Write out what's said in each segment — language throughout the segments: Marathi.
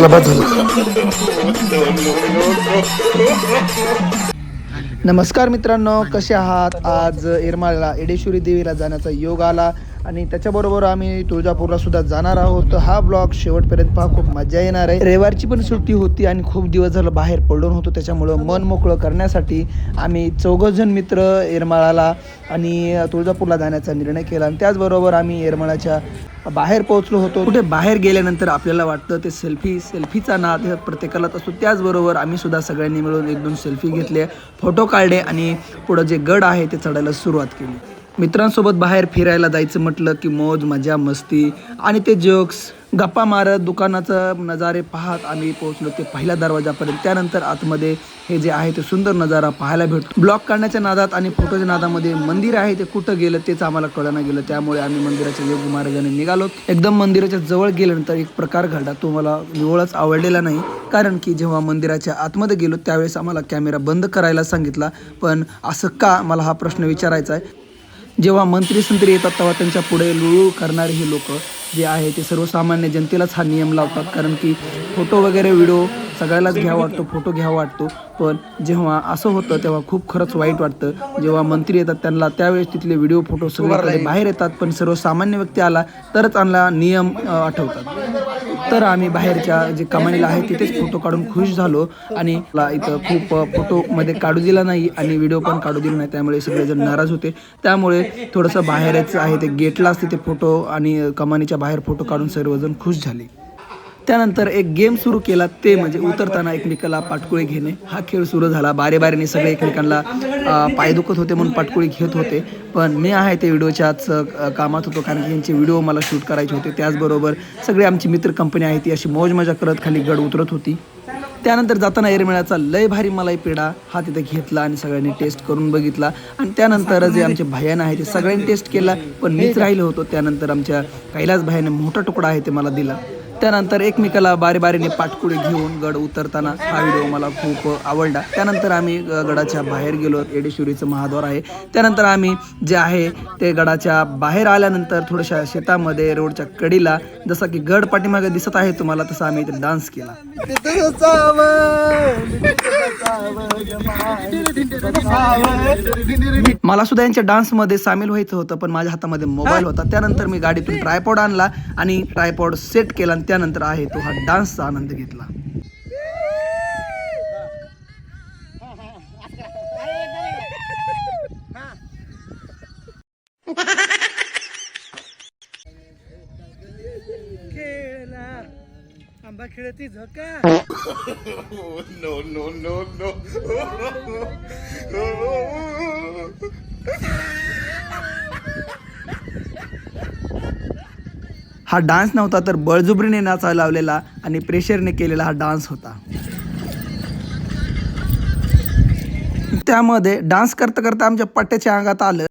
चला बस नमस्कार मित्रांनो कसे आहात? आज येरमाळला एडेश्वरी देवीला जाण्याचा योग आला आणि त्याच्याबरोबर आम्ही तुळजापूरला सुद्धा जाणार आहोत. हा ब्लॉग शेवटपर्यंत पहा खूप मजा येणार आहे. रविवारची पण सुट्टी होती आणि खूप दिवस झालं बाहेर पडून होतो. त्याच्यामुळं मन मोकळं करण्यासाठी आम्ही चौघजण मित्र येरमाळाला आणि तुळजापूरला जाण्याचा निर्णय केला आणि त्याचबरोबर आम्ही येरमाळाच्या बाहेर पोहोचलो होतो. कुठे बाहेर गेल्यानंतर आपल्याला वाटतं ते सेल्फी सेल्फीचा नाद हे प्रत्येकालाच असतो. त्याचबरोबर आम्ही सुद्धा सगळ्यांनी मिळून एक दोन सेल्फी घेतले फोटो काढले आणि पुढं जे गड आहे ते चढायला सुरुवात केली. मित्रांसोबत बाहेर फिरायला जायचं म्हटलं की मौज मजा मस्ती आणि ते जोक्स गप्पा मारत दुकानाचं नजारे पाहत आम्ही पोहोचलो ते पहिल्या दरवाजापर्यंत. त्यानंतर आतमध्ये हे जे आहे ते सुंदर नजारा पाहायला भेटतो. ब्लॉक काढण्याच्या नादात आणि फोटोच्या नादामध्ये मंदिर आहे ते कुठं गेलं तेच आम्हाला कळना गेलं. त्यामुळे आम्ही मंदिराच्या योग्य मार्गाने निघालो. एकदम मंदिराच्या जवळ गेल्यानंतर एक प्रकार घडला. तो मला निवळच आवडलेला नाही. कारण की जेव्हा मंदिराच्या आतमध्ये गेलो त्यावेळेस आम्हाला कॅमेरा बंद करायला सांगितला. पण असं का? मला हा प्रश्न विचारायचा आहे. जेव्हा मंत्री संत्री येतात तेव्हा त्यांच्या पुढे लुळू करणारे हे लोक जे आहे ते सर्वसामान्य जनतेलाच हा नियम लावतात. कारण की फोटो वगैरे व्हिडिओ सगळ्यालाच घ्यावा वाटतो फोटो घ्यावा वाटतो. पण जेव्हा असं होतं तेव्हा खूप खरंच वाईट वाटतं. जेव्हा मंत्री येतात त्यांना त्यावेळेस तिथले व्हिडिओ फोटो सगळीकडे बाहेर येतात. पण सर्वसामान्य व्यक्ती आला तरच आणला नियम आठवतात. तर आम्ही बाहेरच्या जे कमानीला आहे तिथेच फोटो काढून खुश झालो आणि मला इथं खूप फोटोमध्ये काढू दिला नाही आणि व्हिडिओ पण काढू दिला नाही. त्यामुळे सगळेजण नाराज होते. त्यामुळे थोडंसं बाहेरच आहे ते गेटलाच तिथे फोटो आणि कमानीच्या बाहेर फोटो काढून सर्वजण खुश झाले. त्यानंतर एक गेम सुरू केला ते म्हणजे उतरताना एकमेकाला पाटकुळे घेणे. हा खेळ सुरू झाला. बारे बारेने सगळे एकमेकांना पाय दुखत होते म्हणून पाटकुळी घेत होते. पण मी आहे ते व्हिडिओच्याच कामात होतो कारण की यांचे व्हिडिओ मला शूट करायचे होते. त्याचबरोबर सगळे आमची मित्र कंपनी आहे ती अशी मौज मजा करत खाली गड उतरत होती. त्यानंतर जाताना एरमेळाचा लय भारी मलाई पेढा हा तिथे घेतला आणि सगळ्यांनी टेस्ट करून बघितला. आणि त्यानंतर जे आमचे भयान आहे ते सगळ्यांनी टेस्ट केला. पण मीच राहिलो होतो. त्यानंतर आमच्या कैलास भाईने मोठा तुकडा आहे ते मला दिला. त्यानंतर एकमेकाला बारी बारीने घेऊन गड उतरताना हा व्हिडिओ मला खूप आवडला. त्यानंतर आम्ही गडाच्या बाहेर गेलो. येडेश्वरीचं महाद्वार आहे. त्यानंतर आम्ही जे आहे ते गडाच्या बाहेर आल्यानंतर थोड्याशा शेतामध्ये रोडच्या कडीला जसं की गड पाठीमागे दिसत आहे तुम्हाला तसा आम्ही इथे डान्स केला. मला सुद्धा यांच्या डान्समध्ये सामील व्हायचं होतं पण माझ्या हातामध्ये मोबाईल होता. त्यानंतर मी गाडीतून ट्रायपॉड आणला आणि ट्रायपॉड सेट केला त्यानंतर आहे तो हा डान्सचा आनंद घेतला. आंबा खेळती झोका. हा डान्स नव्हता तर बळजुबरीने नाचा लावलेला आणि प्रेशरने केलेला हा डान्स होता. त्यामध्ये डान्स करता करता आमच्या पट्ट्याच्या अंगात आलं.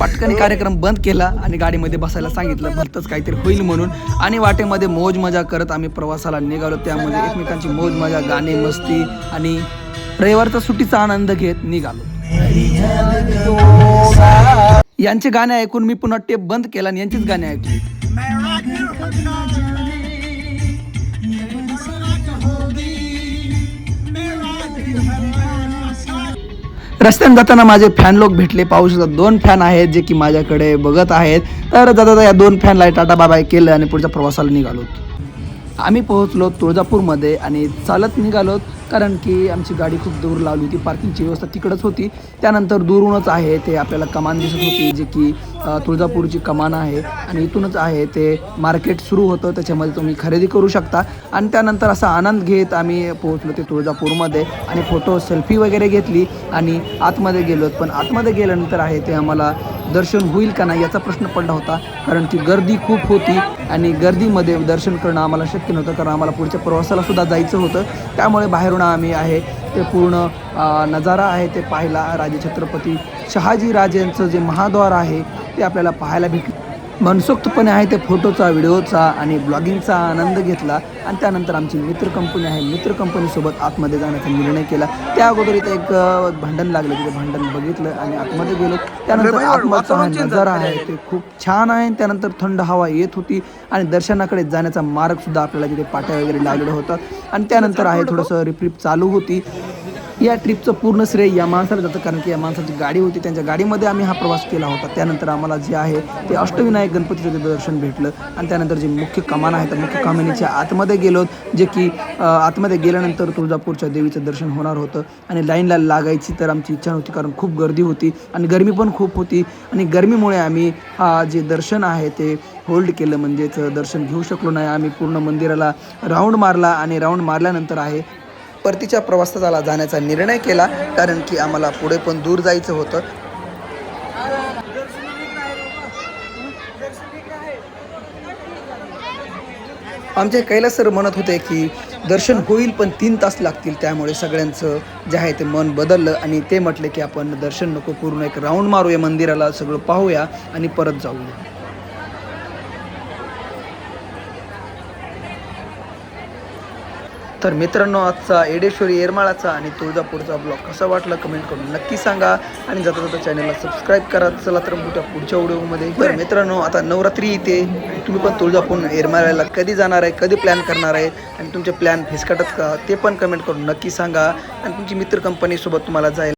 पटकन कार्यक्रम बंद केला आणि गाडीमध्ये बसायला सांगितलं भरतच काहीतरी होईल म्हणून. आणि वाटेमध्ये मौज मजा करत आम्ही प्रवासाला निघालो. त्यामध्ये एकमेकांची मौज मजा गाणे मस्ती आणि रविवारचा सुट्टीचा आनंद घेत निघालो. यांचे गाणे ऐकून मी पुन्हा टेप बंद केला आणि यांचीच गाणे ऐकली. रस्त्याने जाताना माझे फॅन लोक भेटले. पाहू शकतात दोन फॅन आहेत जे की माझ्याकडे बघत आहेत. तर जाता जाता या दोन फॅनला टाटा बाबाय केलं आणि पुढच्या प्रवासाला निघालो. आम्ही पोहोचलो तुळजापूरमध्ये आणि चालत निघालो कारण की आमची गाडी खूप दूर लावली होती. पार्किंगची व्यवस्था तिकडंच होती. त्यानंतर दूरूनच आहे ते आपल्याला कमान दिसत होती जे की तुळजापूरची कमान आहे आणि इथूनच आहे ते मार्केट सुरू होतं त्याच्यामध्ये तुम्ही खरेदी करू शकता. आणि त्यानंतर असा आनंद घेत आम्ही पोहोचलो ते तुळजापूरमध्ये आणि फोटो सेल्फी वगैरे घेतली आणि आतमध्ये गेलो. पण आतमध्ये गेल्यानंतर आहे ते आम्हाला दर्शन होईल का नाही याचा प्रश्न पडला होता. कारण की गर्दी खूप होती आणि गर्दीमध्ये दर्शन करणं आम्हाला शक्य नव्हतं. कारण आम्हाला पुढच्या प्रवासाला सुद्धा जायचं होतं. त्यामुळे बाहेरून आम्ही आहे ते पूर्ण नजारा आहे ते पाहिला. राजे छत्रपती शहाजी राजेंचं जे महाद्वार आहे ते आपल्याला पाहायला भेटलं. मनसोक्तपणे आहे ते फोटोचा व्हिडिओचा आणि ब्लॉगिंगचा आनंद घेतला आणि त्यानंतर आमची मित्र कंपनी आहे. मित्र कंपनीसोबत आतमध्ये जाण्याचा निर्णय केला. त्या अगोदर इथे एक भांडण लागलं. तिथे भांडण बघितलं आणि आतमध्ये गेलो. त्यानंतर आतमधचा हा नजारा आहे. ते खूप छान आहे त्यानंतर थंड हवा येत होती आणि दर्शनाकडे जाण्याचा मार्ग सुद्धा आपल्याला तिथे पाट्या वगैरे लावलेलं होतं. आणि त्यानंतर आहे थोडंसं रिप्रिप चालू होती. या ट्रिपचं पूर्ण श्रेय या माणसाला जातं कारण की या माणसाची गाडी होती. त्यांच्या गाडीमध्ये आम्ही हा प्रवास केला होता. त्यानंतर आम्हाला जे आहे ते अष्टविनायक गणपतीचं दर्शन भेटलं. आणि त्यानंतर जे मुख्य कमान आहे त्या मुख्य कमानीच्या आतमध्ये गेलो जे की आतमध्ये गेल्यानंतर तुळजापूरच्या देवीचं दर्शन होणार होतं. आणि लाईनला लागायची तर आमची इच्छा नव्हती कारण खूप गर्दी होती आणि गर्मी पण खूप होती. आणि गर्मीमुळे आम्ही हा जे दर्शन आहे ते होल्ड केलं. म्हणजेच दर्शन घेऊ शकलो नाही. आम्ही पूर्ण मंदिराला राऊंड मारला आणि राऊंड मारल्यानंतर आहे परतीच्या प्रवासाला जाण्याचा निर्णय केला कारण की आम्हाला पुढे पण दूर जायचं होतं. आमचे कैलास सर म्हणत होते की दर्शन होईल पण तीन तास लागतील त्यामुळे सगळ्यांचं जे आहे ते मन बदललं आणि ते म्हटले की आपण दर्शन नको पूर्ण एक राऊंड मारूया मंदिराला सगळं पाहूया आणि परत जाऊया. तर मित्रांनो आजचा एडेश्वरी येरमाळाचा आणि तुळजापूरचा ब्लॉग कसा वाटला कमेंट करून नक्की सांगा. आणि जाता जाता चॅनलला सबस्क्राईब करा. चला तर मोठ्या पुढच्या व्हिडिओमध्ये तर मित्रांनो आता नवरात्री येते तुम्ही पण तुळजापूर येरमाळ्याला कधी जाणार आहे कधी प्लॅन करणार आहे आणि तुमचे प्लॅन फिसकटत का ते पण कमेंट करून नक्की सांगा. आणि तुमची मित्र कंपनीसोबत तुम्हाला जायला